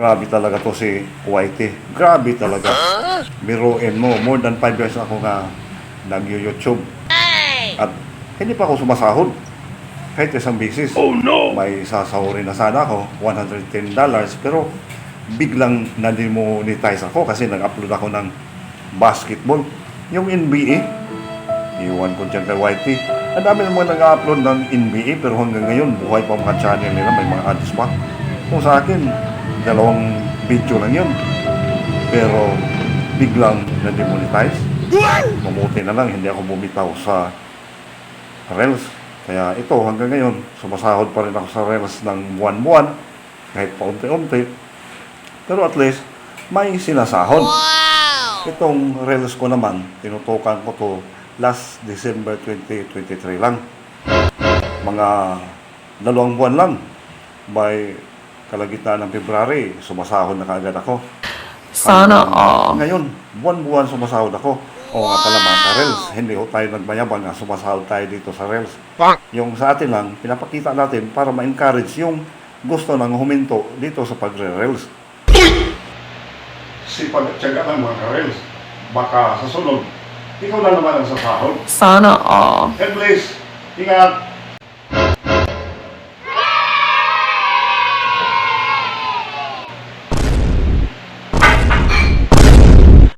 Grabe talaga to si Whitey. Grabe talaga. Biruin mo, more than 5 years ako nga nag-YouTube. At hindi pa ako sumasahod. Kahit isang bisis. Oh no! May sasahurin na sana ako, $110. Pero biglang na-demonetize ako kasi nag-upload ako ng basketball. Yung NBA, iwan ko dyan kay Whitey. Ang dami naman nag-upload ng NBA pero hanggang ngayon buhay pa mga channel nila, may mga ads pa. Kung sa akin, dalawang video lang yun. Pero biglang na-demonetize. Mabuti na lang, hindi ako bumitaw sa Reels. Kaya ito, hanggang ngayon, sumasahod pa rin ako sa Reels ng buwan-buwan, kahit paunti-unti. Pero at least, may sinasahod. Itong Reels ko naman, tinutukan ko to last December 2023 lang. Mga dalawang buwan lang. By kalagitnaan ng February, sumasahod na kaagad ako. Sana all. Ngayon, buwan-buwan sumasahod ako. O nga pala mga ka-Reels, hindi ko tayo nagmayabang na sumasahod tayo dito sa Reels. Yung sa atin lang, pinapakita natin para ma-encourage yung gusto nang huminto dito sa pagre-Reels. Sipag at tiyaga ng mga ka-Reels. Baka sa sunod, ikaw na naman ang sasahod. Sana all. And please, ingat!